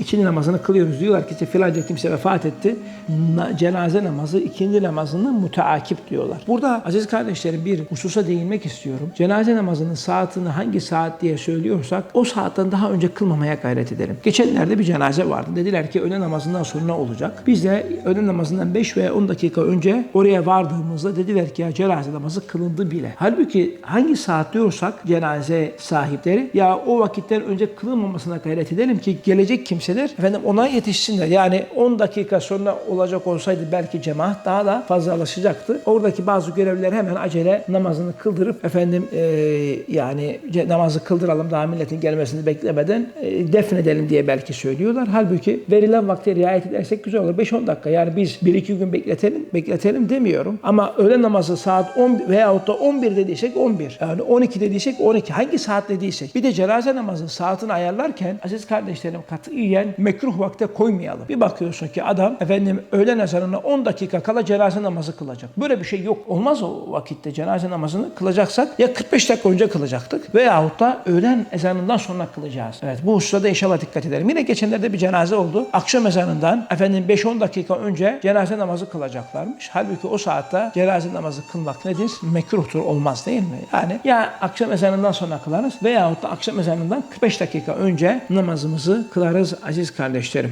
İkindi namazını kılıyoruz. Diyorlar ki işte filanca kimse vefat etti. Na- cenaze namazı ikindi namazını müteakip diyorlar. Burada aziz kardeşlerim bir hususa değinmek istiyorum. Cenaze namazının saatini hangi saat diye söylüyorsak o saatten daha önce kılmamaya gayret edelim. Geçenlerde bir cenaze vardı. Dediler ki öğle namazından sonra olacak. Biz de öğle namazından 5 veya 10 dakika önce oraya vardığımızda dediler ki ya cenaze namazı kılındı bile. Halbuki hangi saat diyorsak cenaze sahipleri ya o vakitten önce kılınmamasına gayret edelim ki gelecek kimseler efendim ona yetişsinler. Yani 10 dakika sonra olacak olsaydı belki cemaat daha da fazlalaşacaktı. Oradaki bazı görevliler hemen acele namazını kıldırıp efendim e, yani namazı kıldıralım daha milletin gelmesini beklemeden e, defnedelim diye belki söylüyorlar. Halbuki verilen vakte riayet edersek güzel olur. 5-10 dakika yani biz 1-2 gün bekletelim bekletelim demiyorum. Ama öğle namazı saat 10 veyahut da 11 dediysek 11. Yani 12 dediysek 12. Hangi saat dediysek. Bir de cenaze namazı saatini ayarlarken aziz kardeşlerim katiyen mekruh vakte koymayalım. Bir bakıyorsun ki adam efendim öğlen ezanına 10 dakika kala cenaze namazı kılacak. Böyle bir şey yok. Olmaz o vakitte cenaze namazını kılacaksak ya 45 dakika önce kılacaktık veyahut da öğlen ezanından sonra kılacağız. Evet bu hususta inşallah dikkat edelim. Yine geçenlerde bir cenaze oldu. Akşam ezanından efendim 5-10 dakika önce cenaze namazı kılacaklarmış. Halbuki o saatte cenaze namazı kılmak nedir? Mekruhtur olmaz değil mi? Yani ya akşam ezanından sonra kılarız veyahut da akşam ezanından 45 dakika önce namazımızı kılarız aziz kardeşlerim.